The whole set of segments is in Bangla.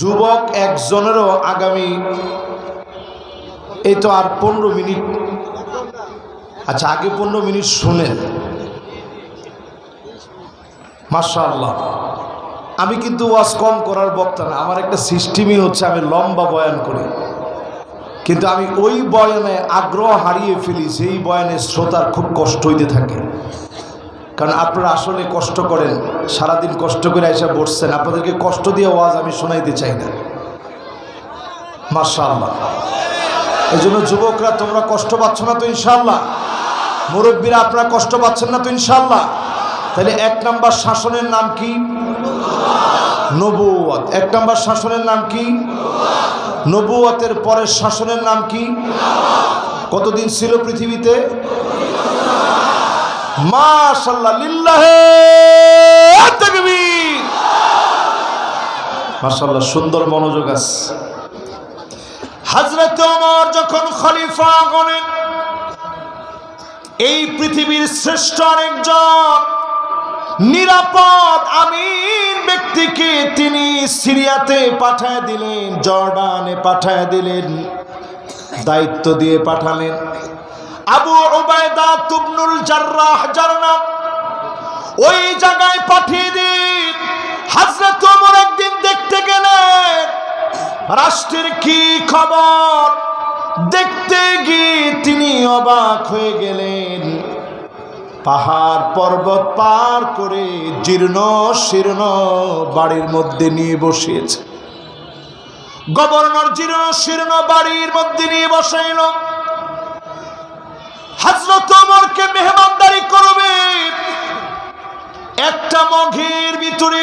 যুবক একজনেরও আগামী এই তো আর পনেরো মিনিট। আচ্ছা আগে পনেরো মিনিট শোনেন। মাশাআল্লাহ। আমি কিন্তু ওয়াজ কম করার বক্তা না, আমার একটা সিস্টেমই হচ্ছে আমি লম্বা বয়ান করি। কিন্তু আমি ওই বয়ানে আগ্রহ হারিয়ে ফেলি সেই বয়ানে শ্রোতার খুব কষ্ট হইতে থাকে। কারণ আপনারা আসলে কষ্ট করেন সারাদিন কষ্ট করে এসে বসছেন। আপনাদেরকে কষ্ট দিয়ে ওয়াজ আমি শোনাইতে চাই না। মার্শাল্লাহ এই জন্য যুবকরা তোমরা কষ্ট পাচ্ছ না তো ইনশাল্লাহ মুরব্বীরা আপনারা কষ্ট পাচ্ছেন না তো ইনশাল্লাহ তাহলে এক নাম্বার শাসনের নাম কি? নবুয়াত এক নাম্বার শাসনের নাম কি? নবুয়াতের পরের শাসনের নাম কি? কতদিন ছিল পৃথিবীতে? মাশাল্লাহ লিল্লাহে তাকবীর। মাশাল্লাহ সুন্দর মনোযোগ আছে। হযরত ওমর যখন খলিফা গণেন এই পৃথিবীর শ্রেষ্ঠ আরেকজন, নিরাপদ, আমিন ব্যক্তিকে তিনি সিরিয়াতে পাঠায় দিলেন, জর্ডানে পাঠায় দিলেন, দায়িত্ব দিয়ে পাঠালেন। আবু ওবায়দা তুবনুল জার্রাহ যার ওই জায়গায় পাঠিয়ে দিন। হাজরত ওমর একদিন দেখতে গেলেন। রাষ্ট্রের কি খবর? দেখতে গিয়ে তিনি অবাক হয়ে গেলেন। পাহাড় পর্বত পার করে জীর্ণ শীর্ণ বাড়ির মধ্যে নিয়ে বসিয়েছে। গভর্নর জীর্ণ শীর্ণ বাড়ির মধ্যে নিয়ে বসাইল। হজরত ওমরকে মেহমানদারি করবে। একটা মঘের ভিতরে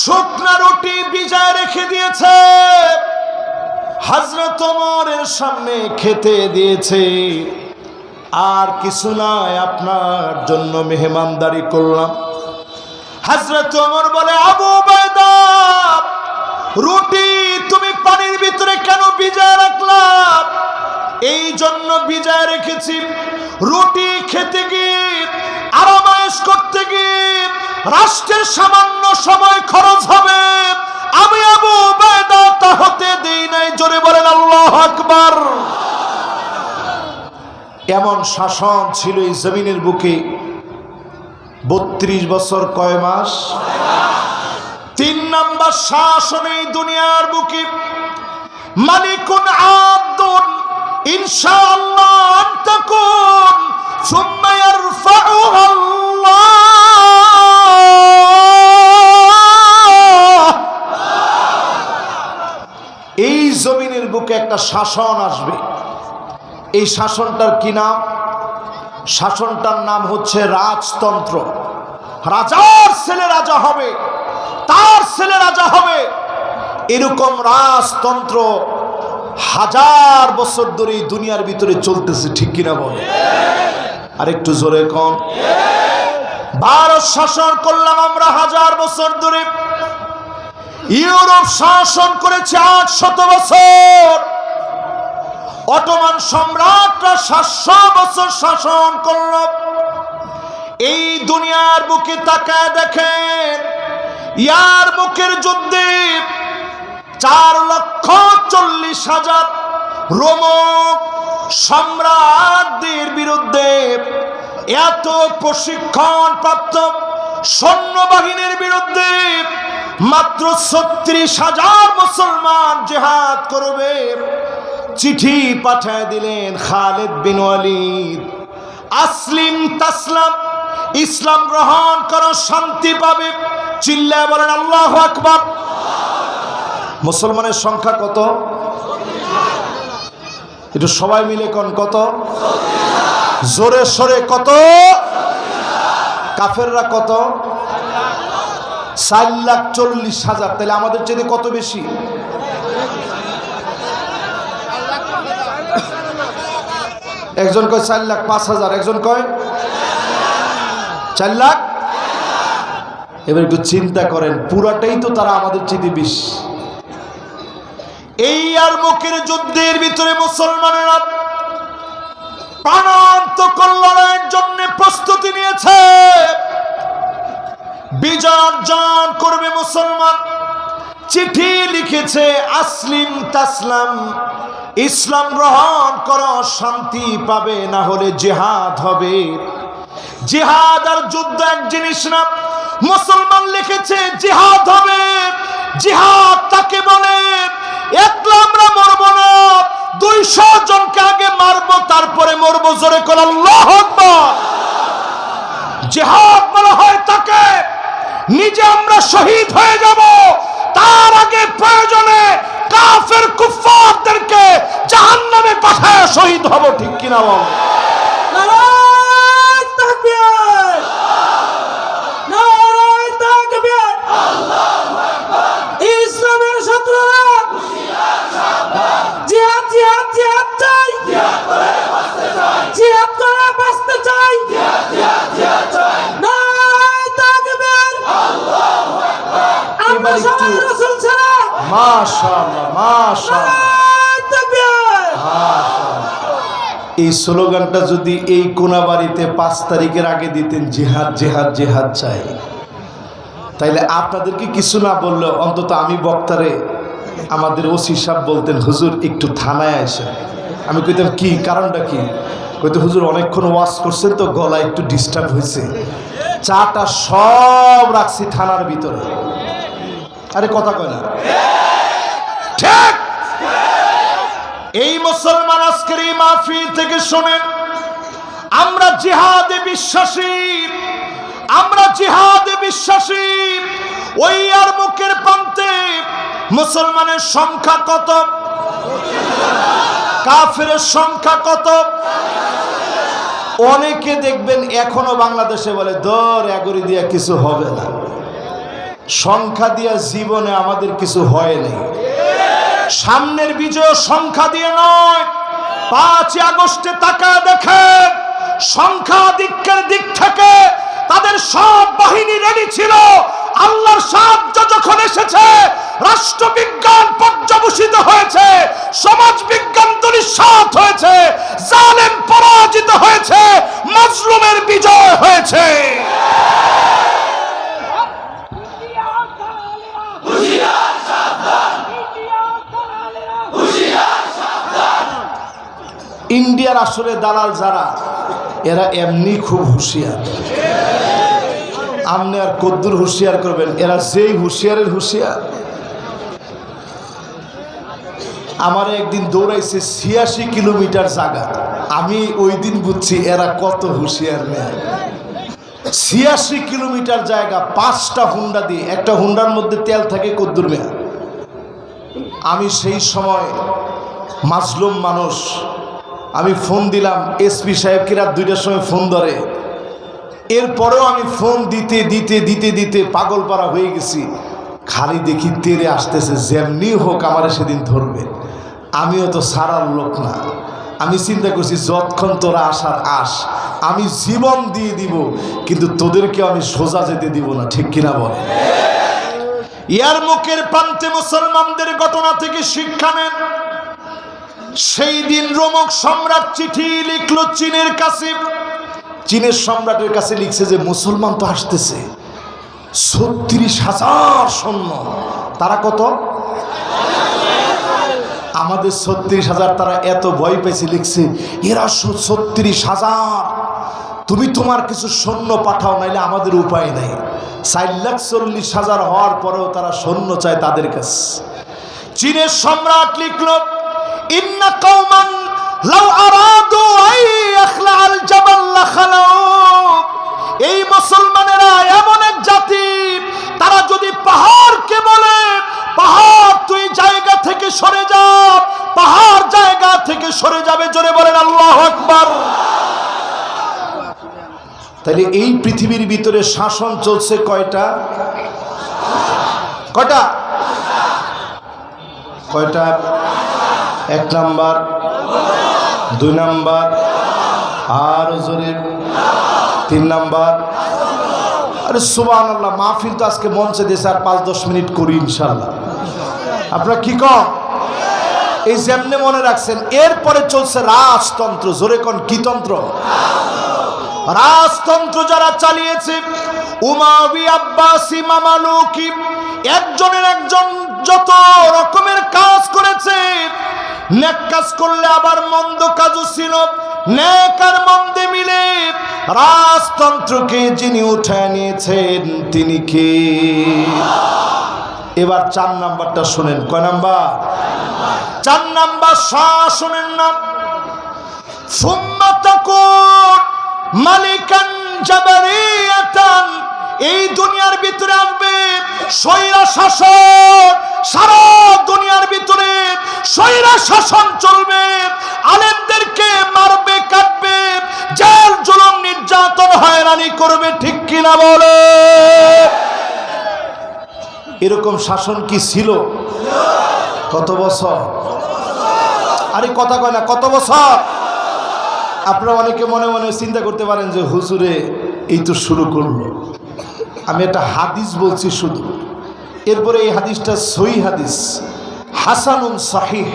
শুকনা রুটি বিজায় রেখে দিয়েছে। হজরত ওমরের সামনে খেতে দিয়েছে। আর কিছু নয়, আপনার জন্য মেহমানদারি করলাম। হজরত ওমর বলে, আবু বায়দা রুটি তুমি পানির কেন ভিজায় রাখলাম? এই জন্য ভিজায় রেখেছি। রুটি খেতে গিয়ে, আরামায়েশ করতে গিয়ে, রাষ্ট্রের সামান্য সময় খরচ হবে। আমি আবু বায়দা তা হতে দেই নাই। জোরে বলেন, আল্লাহ আকবার। এমন শাসন ছিল এই জমিনের বুকে। বত্রিশ বছর কয় মাস? তিন নাম্বার শাসন এই দুনিয়ার বুকে। মালিকুন আব্দুন ইনশাআল্লাহ আন্তাকুন সুম্মা ইয়ারফাউহা আল্লাহ এই জমিনের বুকে একটা শাসন আসবে। এই শাসনটার কি নাম? শাসনটার নাম হচ্ছে রাজতন্ত্র। রাজার ছেলে রাজা হবে, তার ছেলে রাজা হবে। এরকম রাজতন্ত্র হাজার বছর ধরে দুনিয়ার ভিতরে চলতেছে, ঠিক কিনা বলে? আর একটু জোরে কম ভারত শাসন করলাম আমরা হাজার বছর ধরে। ইউরোপ শাসন করেছে আট শত বছর। অটোমান সম্রাটরা সাতশো বছর শাসন করল। এই দুনিয়ার বুকে তাকায় দেখেন, ইয়ার বুকের যুদ্ধে চার লক্ষ চল্লিশ হাজার রোমক সম্রাটদের বিরুদ্ধে এত প্রশিক্ষণ প্রাপ্ত সৈন্যবাহিনীর বিরুদ্ধে মাত্র ছত্রিশ হাজার মুসলমান জেহাদ করবে। চিঠি পাঠায় দিলেন খালেদ বিন ওয়ালিদ। আসলিম তাসলাম, ইসলাম গ্রহণ করো, শান্তি পাবে। চিল্লায় বলেন, আল্লাহ আকবার। মুসলমানের সংখ্যা কত? একটু সবাই মিলে কোন কত? জোরে সরে কত? কাফেররা কত? চার লাখ চল্লিশ হাজার। তাহলে আমাদের চেয়ে কত বেশি? একজন কয় চার লাখ পাঁচ হাজার, একজন কয় চার লাখ? এবার একটু চিন্তা করেন, পুরাটাই তো তারা আমাদের চেয়ে বেশি। এই আর মুখের যুদ্ধের ভিতরে মুসলমানেরা প্রাণান্ত কল্যাণের জন্য প্রস্তুতি নিয়েছে। বিজয় অর্জন করবে মুসলমান। চিঠি লিখেছে, আসলিম তাসলাম, ইসলাম গ্রহণ করো, শান্তি পাবে, না হলে জেহাদ হবে। জেহাদ আর যুদ্ধ এক জিনিস না। মুসলমান লিখেছে, জেহাদ হবে। জিহাদ তাকে বলে, একলা আমরা মরবো না। দুইশো জনকে আগে মারবো, তারপরে মরবো। জোরে আল্লাহ জেহাদ বলা হয় তাকে, নিজে আমরা শহীদ হয়ে যাব। তার আগে প্রয়োজনে কাফের কুফারদেরকে জাহান্নামে পাঠায় শহীদ হব, ঠিক কিনা বল নারায় তাকবীর নারায় তাকবীর ইসলামের শত্রুরা জিহাদ জিহাদ জিহাদ চাই জিহাদ করে বাঁচতে চাই নারায় তাকবীর একটু- সবাই মাশাআল্লাহ মাশাআল্লাহ। এই স্লোগানটা যদি এই কোনাবাড়িতে পাঁচ তারিখের আগে দিতেন জেহাদ জেহাদ জেহাদ চাই। তাইলে আপনাদেরকে কিছু না বললে অন্তত আমি বক্তারে আমাদের ওসি সাহেব বলতেন হুজুর একটু থানায় আসেন। আমি কইতাম কি? কারণটা কি? কইতে হুজুর অনেকক্ষণ ওয়াশ করছেন তো গলা একটু ডিস্টার্ব হয়েছে চাটা সব রাখছি থানার ভিতরে। আরে কথা কয় না। ঠিক। এই মুসলমান আজকের এই মাহফিল থেকে শোনেন, আমরা জিহাদে বিশ্বাসী, আমরা জিহাদে বিশ্বাসী। ওই আর মুখের প্রান্তে মুসলমানের সংখ্যা কত? কাফের সংখ্যা কত? অনেকে দেখবেন এখনও বাংলাদেশে বলে দর এগরি দিয়া কিছু হবে না। সংখ্যা দিয়ে জীবনে আমাদের কিছু হয়নি সামনের বিজয় সংখ্যা দিয়ে নয়। পাঁচ আগস্টে তাকা সংখ্যা দিকের দিক থেকে তাদের সব বাহিনী রেডি ছিল। আল্লাহর সাহায্য যখন এসেছে, রাষ্ট্রবিজ্ঞান পর্যবসিত হয়েছে সমাজ বিজ্ঞান দুলিশাত হয়েছে, জালেম পরাজিত হয়েছে, মাজলুমের বিজয় হয়েছে। আসলে দালাল যারা, এরা এমনি খুব হুঁশিয়ার। আপনি আর কদ্দুর হুঁশিয়ার করবেন, এরা যেই হুঁশিয়ারের হুঁশিয়ার। আমার একদিন দৌড়াইছে ছিয়াশি কিলোমিটার জায়গা। আমি ওই দিন বুঝছি এরা কত হুঁশিয়ার মেয়ে ছিয়াশি কিলোমিটার জায়গা, পাঁচটা হুন্ডা দিয়ে, একটা হুন্ডার মধ্যে তেল থাকে কদ্দুর মেয়া। আমি সেই সময় মাজলুম মানুষ আমি ফোন দিলাম এসপি সাহেবকে রাত দুইটার সময় ফোন ধরে। এরপরেও আমি ফোন দিতে দিতে দিতে দিতে পাগল পাড়া হয়ে গেছি। খালি দেখি তেরে আসতেছে, যেমনি হোক আমার সেদিন ধরবে। আমিও তো সারার লোক না। আমি চিন্তা করছি, যতক্ষণ তোরা আসার আস, আমি জীবন দিয়ে দিব, কিন্তু তোদেরকে আমি সোজা যেতে দিব না, ঠিক কিনা বলে? ইয়ার মুখের প্রান্তে মুসলমানদের ঘটনা থেকে শিক্ষা নেন। সেই দিন রোমক সম্রাট চিঠি লিখলো চীনের কাছে। চীনের সম্রাটের কাছে লিখছে যে, মুসলমান তো আসতেছে। ছত্রিশ হাজার সৈন্য। তারা কত? আমাদের ছত্রিশ হাজার তারা এত ভয় পেয়েছে, লিখছে, এরা ছত্রিশ হাজার। তুমি তোমার কিছু সৈন্য পাঠাও, নাইলে আমাদের উপায় নেই। চার লাখ চল্লিশ হাজার হওয়ার পরেও তারা সৈন্য চায় তাদের কাছে। চীনের সম্রাট লিখল ইন্না কৌমান লাউ আরাদু আই ইখলাল জাবাল লাখালাউ এই মুসলমানেরা এমন এক জাতি, তারা যদি পাহাড়কে বলে, পাহাড় তুই জায়গা থেকে সরে যা, পাহাড় জায়গা থেকে সরে যাবে, জোরে বলেন আল্লাহ আকবার। তাহলে এই পৃথিবীর ভিতরে শাসন চলছে কয়টা? কয়টা? কয়টা? এক নাম্বার, দুই নাম্বার, আর জোরে তিন নাম্বার। আরে সুবান আল্লাহ মাহফিল তো আজকে মঞ্চে দিয়েছে আর পাঁচ দশ মিনিট করি ইনশাল্লাহ আপনারা কি কম এই যেমনে মনে রাখছেন, এরপরে চলছে রাজতন্ত্র। জোরে কোন, কি তন্ত্র? রাজতন্ত্র যারা চালিয়েছে উমাবি আব্বাসি, মামালুকি, একজনের একজন যত করেছে নেক কাজ করলে আবার মন্দ কাজও ছিল। নেক আর মন্দে মিলে রাজতন্ত্রকে যিনি উঠায় নিয়েছেন, তিনি কে? এবার চার নাম্বারটা শোনেন। কয় নাম্বার? চার নাম্বার শাসনের নাম সুম্মা তাকুন মালিকান জাবারিয়াতান এই দুনিয়ার ভিতরে আসবে স্বৈরা শাসন। সারা দুনিয়ার ভিতরে স্বৈরা শাসন চলবে। আলেমদেরকে মারবে, কাটবে, জেল, জুলুম, নির্যাতন, হয়রানি করবে, ঠিক কিনা বলে? এরকম শাসন কি ছিল? কত বছর? আরে কথা কয় না, কত বছর? আপনারা অনেকে মনে মনে চিন্তা করতে পারেন যে হুজুরে, এই তো শুরু করল। আমি একটা হাদিস বলছি শুধু। এরপরে এই হাদিসটা সই হাদিস, হাসানুন সাহিহ।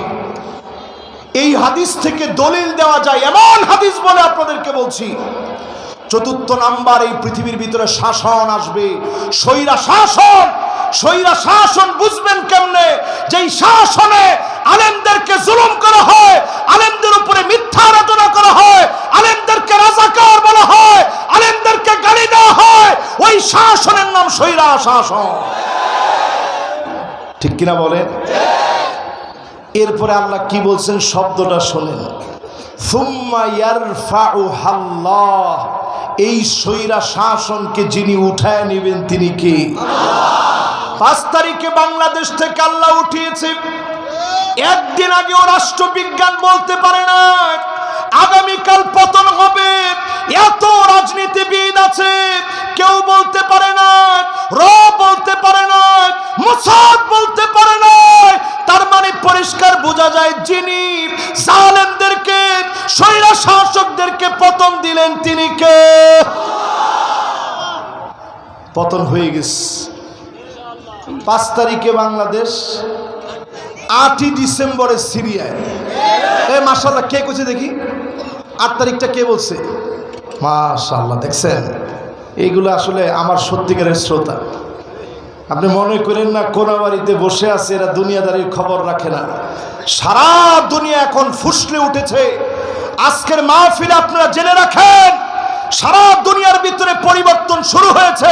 এই হাদিস থেকে দলিল দেওয়া যায়, এমন হাদিস বলে আপনাদেরকে বলছি, চতুর্থ নাম্বার এই পৃথিবীর ভিতরে শাসন আসবে। স্বৈরা শাসন স্বৈরা শাসন বুঝবেন কেমনে? যেই শাসনে আলেমদেরকে জুলুম করা হয়, আলেমদের উপরে মিথ্যা আরাধনা করা হয়, আলেমদেরকে রাজাকার বলা হয় আলেমদেরকে গালি দেওয়া হয়, ওই শাসনের নাম স্বৈরা শাসন। ঠিক কিনা বলেন? এরপরে আল্লাহ কি বলছেন? শব্দটা শোনেন। এই সৈরা শাসনকে যিনি উঠায় নেবেন তিনি কে? পাঁচ তারিখে বাংলাদেশ থেকে আল্লাহ উঠিয়েছে। একদিন আগেও রাষ্ট্রবিজ্ঞান বলতে পারে না আগামীকাল পতন হবে এত রাজনীতিবিদ আছে কেউ বলতে পারে না র বলতে পারে না মোসাদ বলতে পারে না তার মানে পরিষ্কার বোঝা যায় যিনি জালেমদেরকে স্বৈরা শাসকদেরকে পতন দিলেন, তিনি কে? পতন হয়ে গেছে। পাঁচ তারিখে বাংলাদেশ, আটই ডিসেম্বরে সিরিয়ায়। এ মাসাল্লাহ কে কইছে দেখি? আট তারিখটা কে বলছে? মাশাল্লাহ দেখছেন? এইগুলো আসলে আমার সত্যিকারের শ্রোতা। আপনি মনে করেন না কোন বাড়িতে বসে আছে, এরা দুনিয়াদারির খবর রাখে না। সারা দুনিয়া এখন ফুসলে উঠেছে। আজকের মাহফিলে আপনারা জেনে রাখেন, সারা দুনিয়ার ভিতরে পরিবর্তন শুরু হয়েছে।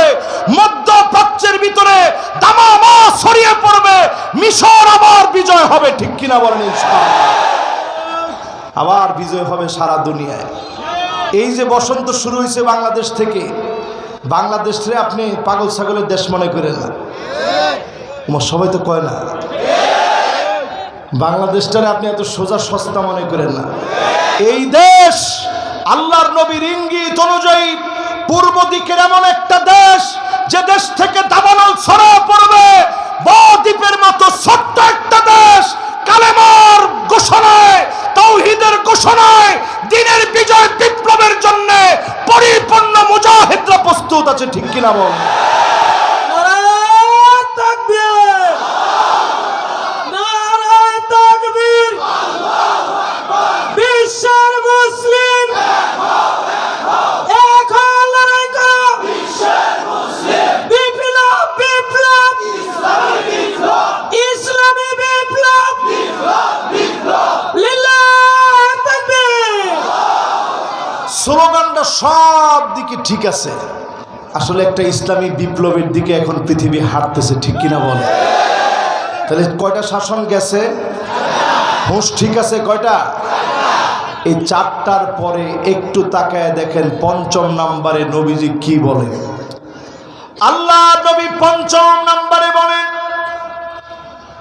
মধ্যপ্রাচ্যের ভিতরে দামামা ছড়িয়ে পড়বে, মিশর আবার বিজয় হবে, ঠিক কিনা বলেন? আবার বিজয় হবে সারা দুনিয়ায়। এই যে বসন্ত শুরু হয়েছে বাংলাদেশ থেকে বাংলাদেশে আপনি পাগল ছাগলের দেশ মনে করেন না। সবাই তো কয় না। বাংলাদেশটারে আপনি এত সোজা সস্তা মনে করেন না। এই দেশ আল্লাহর নবীর ইঙ্গিত অনুযায়ী পূর্ব দিকের এমন একটা দেশ, যে দেশ থেকে দাবানল ছড়া পড়বে। বদ্বীপের মতো ছোট্ট একটা দেশ কালেমার ঘোষণায় তৌহিদের ঘোষণায় দিনের বিজয় বিপ্লবের জন্য পরিপূর্ণ মুজাহিদরা প্রস্তুত আছে ঠিক কিনা বল নারায় তাকবীর নারায় তাকবীর বিশ্বের মুসলিম এখন লড়াই করো বিপ্লব বিপ্লব ইসলামী বিপ্লব লিল্লাহ তাকবীর স্লোগানটা সব দিকে ঠিক আছে আসলে একটা ইসলামী বিপ্লবের দিকে এখন পৃথিবী হাঁটতেছে ঠিক কিনা বলে তাহলে কয়টা শাসন গেছে হুঁশ ঠিক আছে কয়টা এই চারটার পরে একটু তাকায় দেখেন পঞ্চম নাম্বারে নবীজি কি বলেন আল্লাহ নবী পঞ্চম নাম্বারে বলেন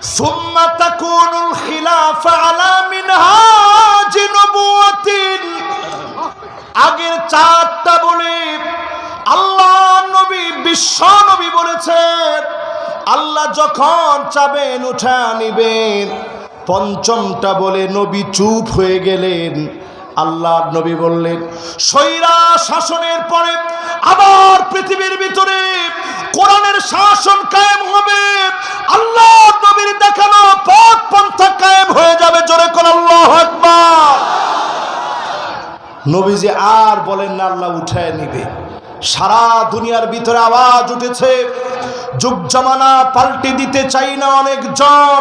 ثم تكون الخلافة على منهاج نبوة আগের চারটা বলে আল্লাহ নবী, বিশ্ব নবী বলেছেন, আল্লাহ যখন চাবেন উঠা নিবেন। পঞ্চমটা বলে নবী চুপ হয়ে গেলেন। আল্লাহ নবী বললেন সৈরা শাসনের পরে আবার পৃথিবীর ভিতরে কোরআনের শাসন কায়েম হবে। আল্লাহ নবীর দেখানো পথ পন্থা কায়েম হয়ে যাবে। জোরে কোন আল্লাহ আকবার। নবীজি আর বলেন না, আল্লাহ উঠায় নিবে। সারা দুনিয়ার ভিতরে আওয়াজ উঠেছে, যুগ জামানা পাল্টে দিতে চাই না অনেকজন।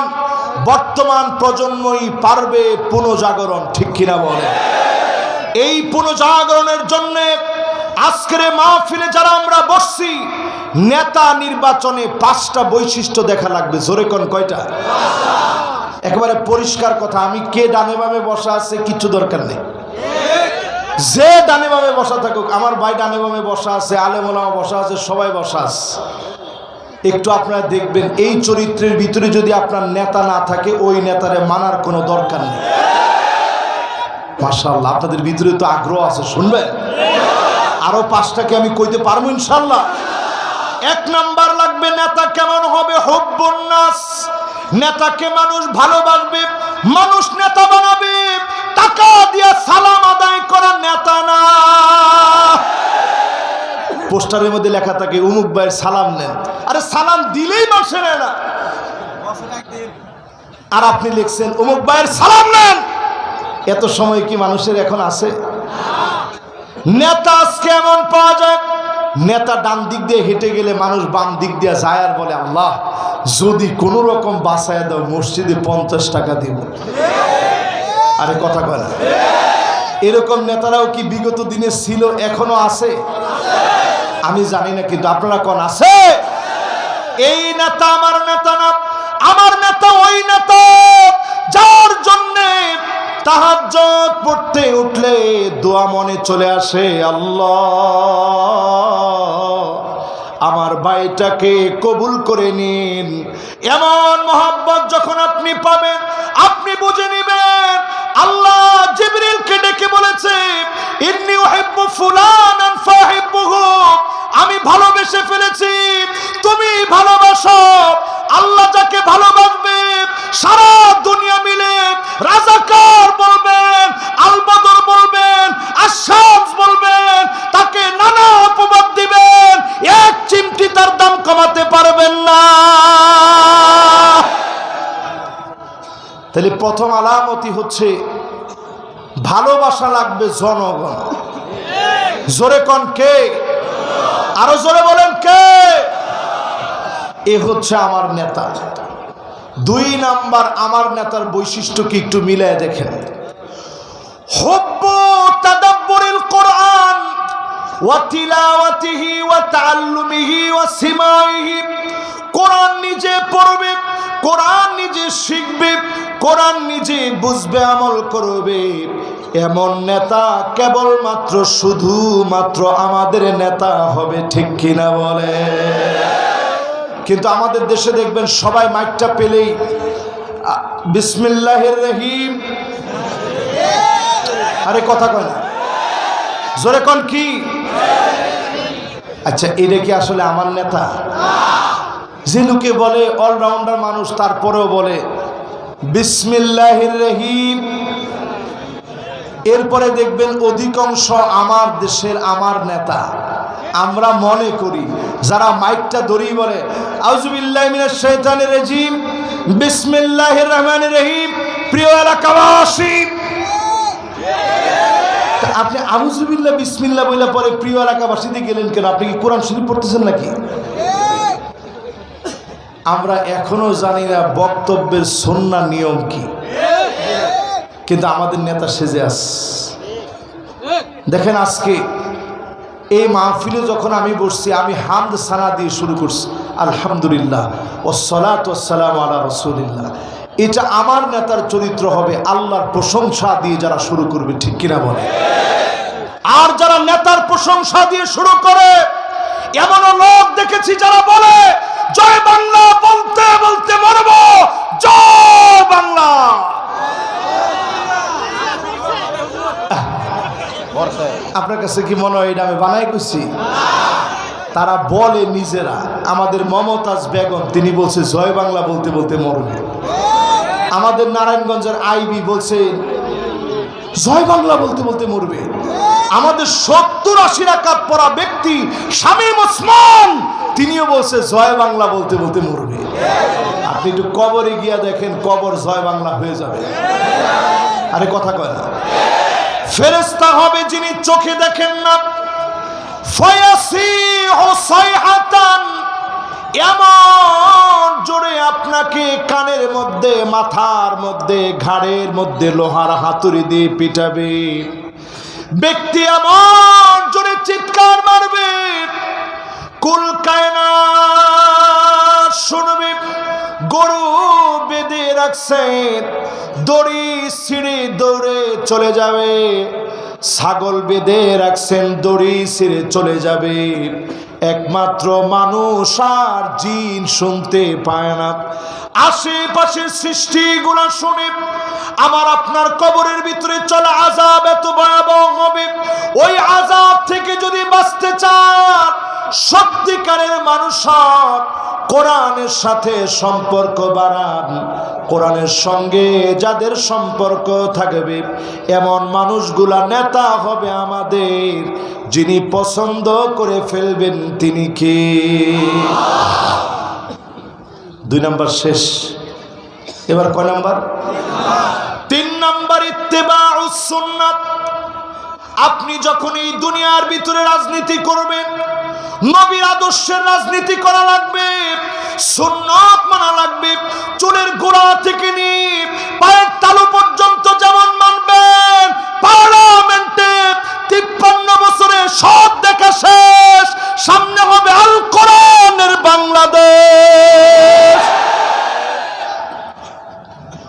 বর্তমান প্রজন্মই পারবে পুনঃজাগরণ, ঠিক কিনা বলে এই পুনঃজাগরণের জন্য আজকের মাহফিলে যারা আমরা বসছি, নেতা নির্বাচনে পাঁচটা বৈশিষ্ট্য দেখা লাগবে। জোরে কোন কয়টা? একেবারে পরিষ্কার কথা, আমি কে ডানে বামে বসা আছে কিছু দরকার নেই। যে ডানে বামে বসা থাকুক, আমার ভাই ডানে বামে বসা আছে আলেমোলামা বসা আছে, সবাই বসা আছে। একটু আপনারা দেখবেন, এই চরিত্রের ভিতরে যদি আপনার নেতা না থাকে, ওই নেতারে মানার কোনো দরকার নেই। মাশাল্লাহ আপনাদের ভিতরে তো আগ্রহ আছে, শুনবেন? আরও পাঁচটাকে আমি কইতে পারব ইনশাল্লাহ এক নাম্বার লাগবে, নেতা কেমন হবে? হব্বন্যাস নেতাকে মানুষ ভালোবাসবে, মানুষ নেতা বানাবে। টাকা দিয়ে সালাম আদায় করা নেতা না। পোস্টারের মধ্যে লেখা থাকে, উমুক ভাইয়ের সালাম নেন। আরে সালাম দিলেই মানুষে নেয় না। আর আপনি লিখছেন অমুক ভাইয়ের সালাম নেন। এত সময় কি মানুষের এখন আছে? নেতা আজকে এমন পাওয়া যায়, নেতা ডান দিক দিয়ে হেঁটে গেলে মানুষ বাম দিক দিয়ে যায় আর বলে, আল্লাহ, যদি কোনো রকম বাসায় দাও, মসজিদে পঞ্চাশ টাকা দিব। আরে কথা কয় এরকম নেতারাও কি বিগত দিনে ছিল, এখনও আছে? আমি জানি না, কিন্তু আপনারা কোন আছে? এই নেতা আমার নেতা না, আমার নেতা ওই নেতা। যার জন্যে তাহাজ্জত পড়তে উঠলে দোয়া মনে চলে আসে, আল্লাহ। আমার ভাইটাকে কবুল করে নিন। এমন মোহাব্বত যখন আপনি পাবেন, আপনি বুঝে নেবেন আল্লাহ জিবরিলকে ডেকে বলেছে, ইন্নি উহিব্বু ফুলানান ফাহিব্বুহু। আমি ভালোবেসে ফেলেছি। তুমি ভালোবাসো, আল্লাহ যাকে ভালোবাসবে, সারা দুনিয়া মিলে রাজাকার বলবেন, আলবদর বলবেন আশামস বলবেন, তাকে নানা অপবাদ দিবেন, এক চিমটি তার দাম কমাতে পারবেন না। তাহলে প্রথম আলামতি হচ্ছে ভালোবাসা লাগবে জনগণ। জোরে কন কে? আরও জোরে বলেন কে? এ হচ্ছে আমার নেতা। দুই নাম্বার আমার নেতার বৈশিষ্ট্য কি একটু মিলায় দেখেন। হব্য ওয়া তিলাওয়াতিহি ওয়া তাআল্লুমিহি ওয়া সিমাইহি। কোরআন নিজে পড়বে কোরআন নিজে শিখবে কোরআন নিজে বুঝবে আমল করবে। এমন নেতা কেবলমাত্র শুধুমাত্র আমাদের নেতা হবে ঠিক কিনা বলে? কিন্তু আমাদের দেশে দেখবেন সবাই মাইকটা পেলেই আ, বিসমিল্লাহির রহিম। আরে কথা কয় না। জোরে কন কি? আচ্ছা এটা কি আসলে আমার নেতা? যে লোকে বলে অলরাউন্ডার মানুষ, তারপরেও বলে বিসমিল্লাহির রহিম এরপরে দেখবেন অধিকাংশ আমার দেশের আমার নেতা। আমরা মনে করি, যারা মাইকটা ধরেই বলে আউজুবিল্লাহ মিনাশ শৈতানির রেজিম। রহমানির রহিম। প্রিয় এলাকাবাসী আপনি আউজুবিল্লাহ বিসমিল্লাহ বলে পরে প্রিয় এলাকাবাসীতে গেলেন কেন? আপনি কি কোরআন শরীফ পড়তেছেন নাকি? আমরা এখনও জানি না বক্তব্যের সন্না নিয়ম কি। কিন্তু আমাদের নেতা সেজে আস দেখেন আজকে এই মাহফিলে যখন আমি বসছি, আমি হামদ সানা দিয়ে শুরু করছি। আলহামদুলিল্লাহ। ও সলাত সালাম আলা রসুলিল্লাহ। এটা আমার নেতার চরিত্র হবে আল্লাহর প্রশংসা দিয়ে যারা শুরু করবে, ঠিক কিনা বলে? আর যারা নেতার প্রশংসা দিয়ে শুরু করে, এমনও লোক দেখেছি যারা বলে, জয় বাংলা বলতে বলতে মরব, জয় বাংলা। আপনার কাছে কি মনে হয় এটা আমি বানাই করছি তারা বলে নিজেরা, আমাদের মমতাজ বেগম, তিনি বলছে, জয় বাংলা বলতে বলতে মরবে। আমাদের নারায়ণগঞ্জের আইবি বলছে জয় বাংলা বলতে বলতে মরবে। আমাদের সত্তর আশি রাকাত পড়া ব্যক্তি শামীম ওসমান, তিনিও বলছে জয় বাংলা বলতে বলতে মরবে। আপনি একটু কবরে গিয়া দেখেন, কবর জয় বাংলা হয়ে যাবে। আরে কথা কয় না। ফেরেস্তা হবে যিনি চোখে দেখেন না। ফয়াসিহু সাইহাতান এমন জোরে আপনাকে কানের মধ্যে, মাথার মধ্যে, ঘাড়ের মধ্যে লোহার হাতুড়ি দিয়ে পিটাবে। ব্যক্তি এমন জোরে চিৎকার মারবে, কুল কায়না শুনবে, গরু বেঁধে রাখছে, দড়ি ছিঁড়ে দৌড়ে চলে যাবে, ছাগল বেঁধে রাখছেন, দড়ি সিঁড়ে চলে যাবে। একমাত্র মানুষ আর জিন শুনতে পায় না। আশেপাশের সৃষ্টিগুলো শুনে আমার আপনার কবরের ভিতরে চলে আজাব এত ভয়াবহ হবে। ওই আজাব থেকে যদি বাঁচতে চান, সত্যিকারের মানুষ কোরআনের সাথে সম্পর্ক বাড়ান। কোরআনের সঙ্গে যাদের সম্পর্ক থাকবে, এমন মানুষগুলা নেতা হবে আমাদের, যিনি পছন্দ করে ফেলবেন, তিনি কে? দুই নাম্বার শেষ। এবার কয় নাম্বার? তিন নাম্বার আপনি যখন এই দুনিয়ার ভিতরে রাজনীতি করবেন, নবীর আদর্শের রাজনীতি করা লাগবে, সুন্নত মানা লাগবে, চুলের গোড়া থেকে নিয়ে পায়ের তালু পর্যন্ত যেমন মানবেন, পার্লামেন্টে তিপ্পান্ন বছরে সব দেখা শেষ। সামনে হবে আল কোরআনের বাংলাদেশ।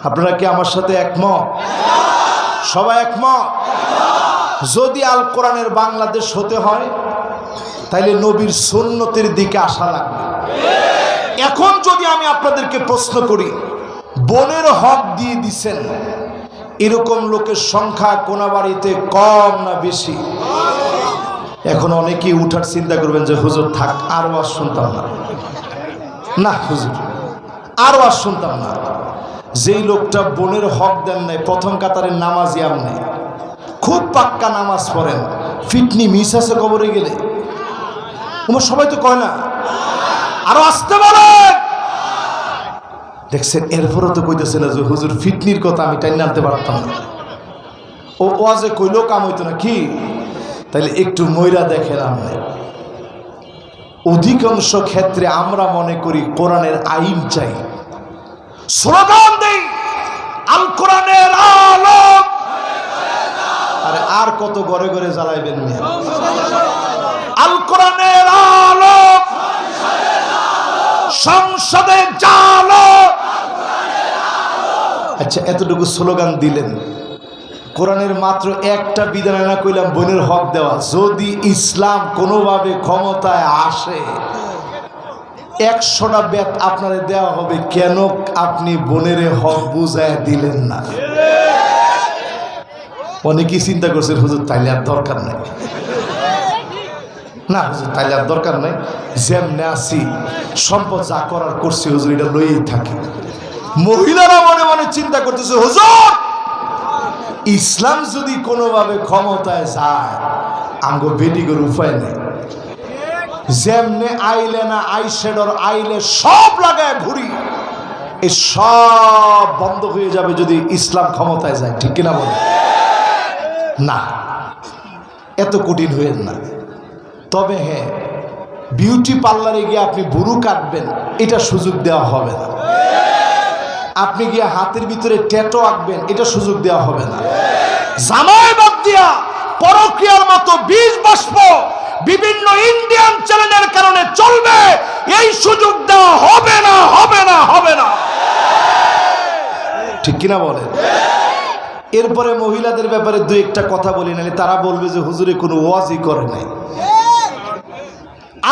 আপনারা কি আমার সাথে একমত? সবাই একমত? যদি আল কোরআনের বাংলাদেশ হতে হয়, তাইলে নবীর সুন্নতের দিকে আসা লাগবে। এখন যদি আমি আপনাদেরকে প্রশ্ন করি, বনের হক দিয়ে দিছেন, এরকম লোকের সংখ্যা কোনা বাড়িতে কম না বেশি? এখন অনেকেই উঠার চিন্তা করবেন যে, হুজুর, থাক, আর শুনতাম না। না, হুজুর, আর শুনতাম না। যেই লোকটা বোনের হক দেন নাই, প্রথম কাতারের নামাজি আমনে খুব পাক্কা নামাজ পড়েন। ফিটনি মিস আছে কবরে গেলে। তোমার সবাই তো কয় না? আরও আসতে বলেন! দেখছেন, এরপরও তো কইতেছে না যে, হুজুর ফিটনির কথা আমি টাইন আনতে পারতাম না। ও ওয়াজে কইলেও কাম হইতো না, কি? তাইলে একটু ময়রা দেখেন আপনি। অধিকাংশ ক্ষেত্রে আমরা মনে করি কোরআনের আইন চাই। স্লোগান দেই, আল কোরআনের আলো আরে আর কত ঘরে ঘরে জ্বালাইবেন আল কোরআনের সংসদে জালো আচ্ছা এতটুকু স্লোগান দিলেন। কোরআনের মাত্র একটা বিধান না কইলাম, বোনের হক দেওয়া। যদি ইসলাম কোনোভাবে ক্ষমতায় আসে একশোটা বেত আপনারে দেওয়া হবে, কেন আপনি বোনের হক বুঝায় দিলেন না? অনেকেই চিন্তা করছেন, হুজুর, তাইলে আর দরকার নাই। না, হুজুর, তাইলে আর দরকার নাই। যেমনে আসি সম্পদ যা করার করছি, হুজুর, এটা লইয়েই থাকে। মহিলারা মনে মনে চিন্তা করতেছে, হুজুর, ইসলাম যদি কোনোভাবে ক্ষমতায় যায়, আমগো বেডিগোর উপায় নেই। যেমনে আইলে না আইশেডর আইলে সব লাগায় ঘুরি। এই সব বন্ধ হয়ে যাবে যদি ইসলাম ক্ষমতায় যায়, ঠিক কিনা বলে? না, এত কঠিন হয়েন না। তবে হ্যাঁ বিউটি পার্লারে গিয়ে আপনি বুড়ু কাটবেন, এটা সুযোগ দেওয়া হবে না। আপনি গিয়ে হাতের ভিতরে ট্যাটো আঁকবেন, এটা সুযোগ দেওয়া হবে না। জামাই বাদ দিয়া পরক্রিয়ার মতো বীজ বাষ্প বিভিন্ন ইন্ডিয়ান চ্যানেলের কারণে চলবে। এই সুযোগ দেওয়া হবে না হবে না হবে না। ঠিক কিনা বলেন? এরপরে মহিলাদের ব্যাপারে দু একটা কথা বলি নালে তারা বলবে যে হুজুরে কোনো ওয়াজই করে নাই।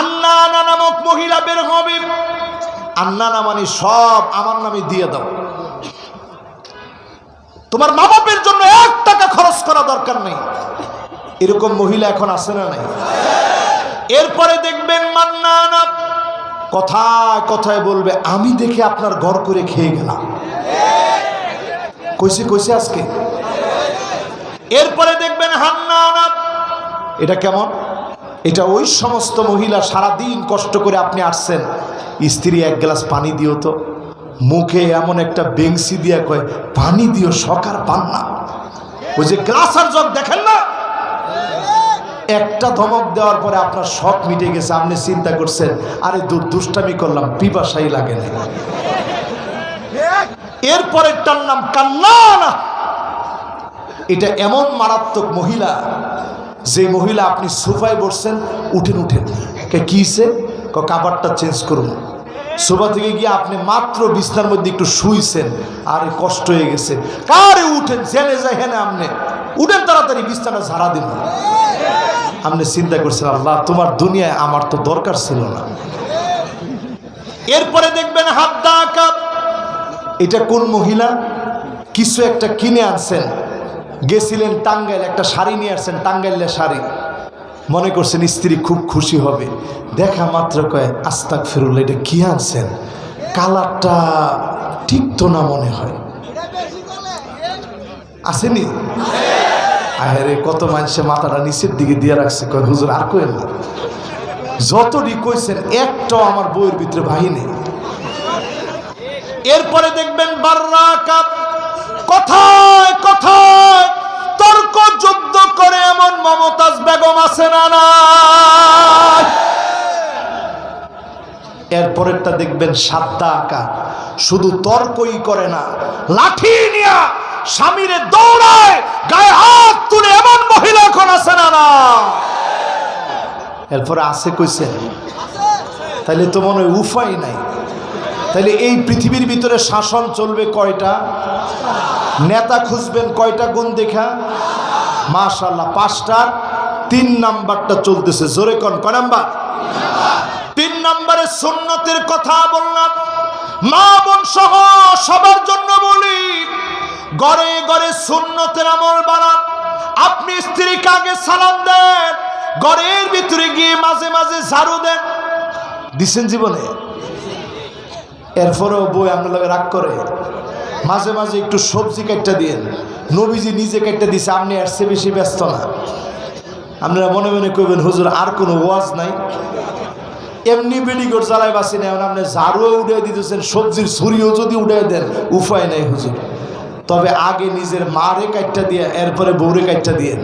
আন্নানা নামক মহিলা বের হবে। আন্নানা মানে সব আমার নামে দিয়ে দাও। তোমার মা বাপের জন্য এক টাকা খরচ করা দরকার নেই। এরকম মহিলা এখন আসে না নাই? এরপরে দেখবেন মান্নানা কথায় কথায় বলবে, আমি দেখে আপনার ঘর করে খেয়ে গেলাম। কইছে কইছে আজকে? এরপরে দেখবেন হান্নানা, এটা কেমন? এটা ওই সমস্ত মহিলা সারাদিন কষ্ট করে আপনি আসছেন। স্ত্রী এক গ্লাস পানি দিও তো। মুখে এমন একটা বেংসি দিয়া কয়, পানি দিও সকার পান না। ওই যে গ্লাস আর জগ দেখেন না? একটা ধমক দেওয়ার পরে আপনার শখ মিটে গেছে, আপনি চিন্তা করছেন, আরে দূর দুষ্টামি করলাম, পিপাসাই লাগে না। এরপরেরটার নাম কান্নানা। এটা এমন মারাত্মক মহিলা, যে মহিলা আপনি সোফায় বসছেন, উঠেন উঠেন। কে কিসে ক, কাবারটা চেঞ্জ করুন। সোফা থেকে গিয়ে আপনি মাত্র বিছনার মধ্যে একটু শুইছেন, আরে কষ্ট হয়ে গেছে। কারে উঠেন? জেনে যায়, হেনে আপনি উঠেন তাড়াতাড়ি বিছনাটা ঝাড়া দিন। আপনি চিন্তা করছেন আল্লাহ, তোমার দুনিয়ায় আমার তো দরকার ছিল না। এরপরে দেখবেন হাত কাপ এটা কোন মহিলা? কিছু একটা কিনে আনছেন। গেছিলেন টাঙ্গাইল, একটা শাড়ি নিয়ে আসছেন, টাঙ্গাইলের শাড়ি। মনে করছেন স্ত্রী খুব খুশি হবে। দেখা মাত্র কয় আস্তাক ফেরুল এটা কি আনছেন? কালারটা ঠিক তো না মনে হয়। আসেনি? আরে কত মানুষে মাথাটা নিচের দিকে দিয়ে রাখছে, কয়, হুজুর, আর কয়েন না। যতটি কইছেন, একটাও আমার বইয়ের ভিতরে বাহিনী এরপরে দেখবেন বাররা কথায় কথায়, তর্ক যুদ্ধ করে এমন মমতাজ বেগম আছে না নাই? এরপরেরটা দেখবেন সাতটা আঁকা শুধু তর্কই করে না, লাঠি নিয়া স্বামীরে দৌড়ায়, গায়ে হাত তুলে এমন মহিলা এখন আছে না না। এরপরে আছে কইছেন তাহলে তো মনে হয় উপায় নাই। তাহলে এই পৃথিবীর ভিতরে শাসন চলবে কয়টা? নেতা খুঁজবেন কয়টা গুণ দেখা? মাশাল্লাহ পাঁচটা। তিন নাম্বারটা চলতেছে, জোরে কন, কয় নাম্বার? তিন নম্বরে সুন্নতের কথা বললাম। মা বোন সহ সবার জন্য বলি গড়ে গড়ে সুন্নতের আমল বানান। আপনি স্ত্রীকে আগে সালাম দেন, ঘরের ভিতরে গিয়ে মাঝে মাঝে ঝাড়ু দেন। দিছেন জীবনে? এরপরেও বই আপনার রাগ করে। মাঝে মাঝে একটু সবজি কাটটা দিয়েন নবীজি নিজে কাটটা দিছে, আপনি আর সে বেশি ব্যস্ত না। আপনারা মনে মনে করবেন হুজুর, আর কোনো ওয়াজ নাই? এমনি বেডিগোর জ্বালায় বাসি না আপনি ঝাড়ুও উঠে দিতেছেন, সবজির ছুরিও যদি উঠে দেন, উপায় নাই, হুজুর। তবে আগে নিজের মারে কাটটা দিয়ে, এরপরে বউরে কাটটা দিয়ে।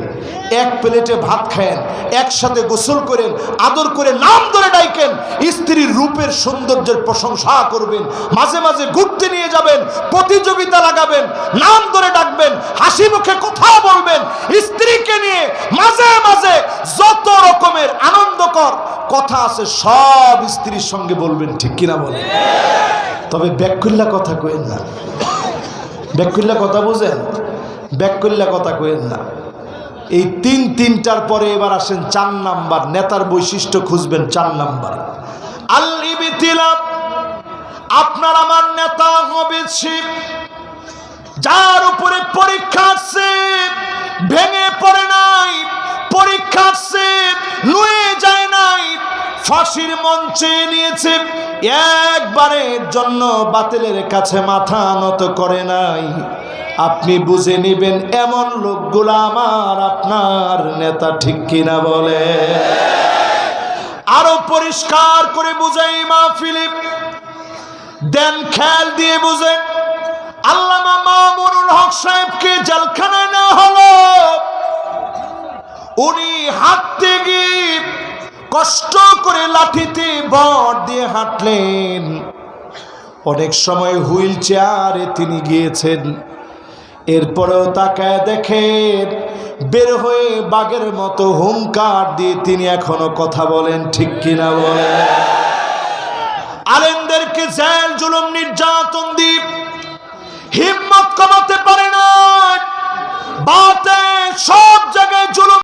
এক প্লেটে ভাত খায়েন, একসাথে গোসল করেন, আদর করে নাম ধরে ডাইকেন, স্ত্রীর রূপের সৌন্দর্যের প্রশংসা করবেন, মাঝে মাঝে ঘুরতে নিয়ে যাবেন, প্রতিযোগিতা লাগাবেন, নাম ধরে ডাকবেন, হাসি মুখে কথা বলবেন, স্ত্রীকে নিয়ে মাঝে মাঝে যত রকমের আনন্দকর কথা আছে সব স্ত্রীর সঙ্গে বলবেন, ঠিক কিনা বলেন? তবে ব্যাকুল্লা কথা কইেন না। ব্যাকুল্লা কথা বুঝেন? ব্যাকুল্লা কথা কইেন না। এই তিন তিনটার পরে এবার আসেন চার নাম্বার, নেতার বৈশিষ্ট্য খুঁজবেন চার নাম্বার। আল্লিবিতিলাপ আপনার আমার নেতা হবে শিব। যার উপরে পরীক্ষা আসছে ভেঙে পড়ে নাই, পরীক্ষা আসছে নুয়ে যায় নাই ফাঁসির মঞ্চে নিয়েছে। একবারের জন্য বাতিলের কাছে মাথা নত করে নাই। আপনি বুঝে নেবেন এমন লোকগুলো আমার, আপনার নেতা ঠিক কিনা বলে। আরও পরিষ্কার করে বুঝাই মা ফিলিপ দেন খেয়াল দিয়ে বুঝেন আল্লামা মামুনুল হক সাহেবকে জেলখানায় নেওয়া হলো। উনি হাঁটতে গিয়ে কষ্ট করে লাঠিতে বর দিয়ে হাঁটলেন। অনেক সময় হুইল চেয়ারে তিনি গিয়েছেন। এরপরেও তাকে দেখেন, বের হয়ে বাঘের মতো হুঙ্কার দিয়ে তিনি এখনও কথা বলেন, ঠিক কিনা বলেন? আলেমদেরকে জেল, জুলুম, নির্যাতন দ্বীপ, হিম্মত কমাতে পারে না বাতে সব জায়গায় জুলুম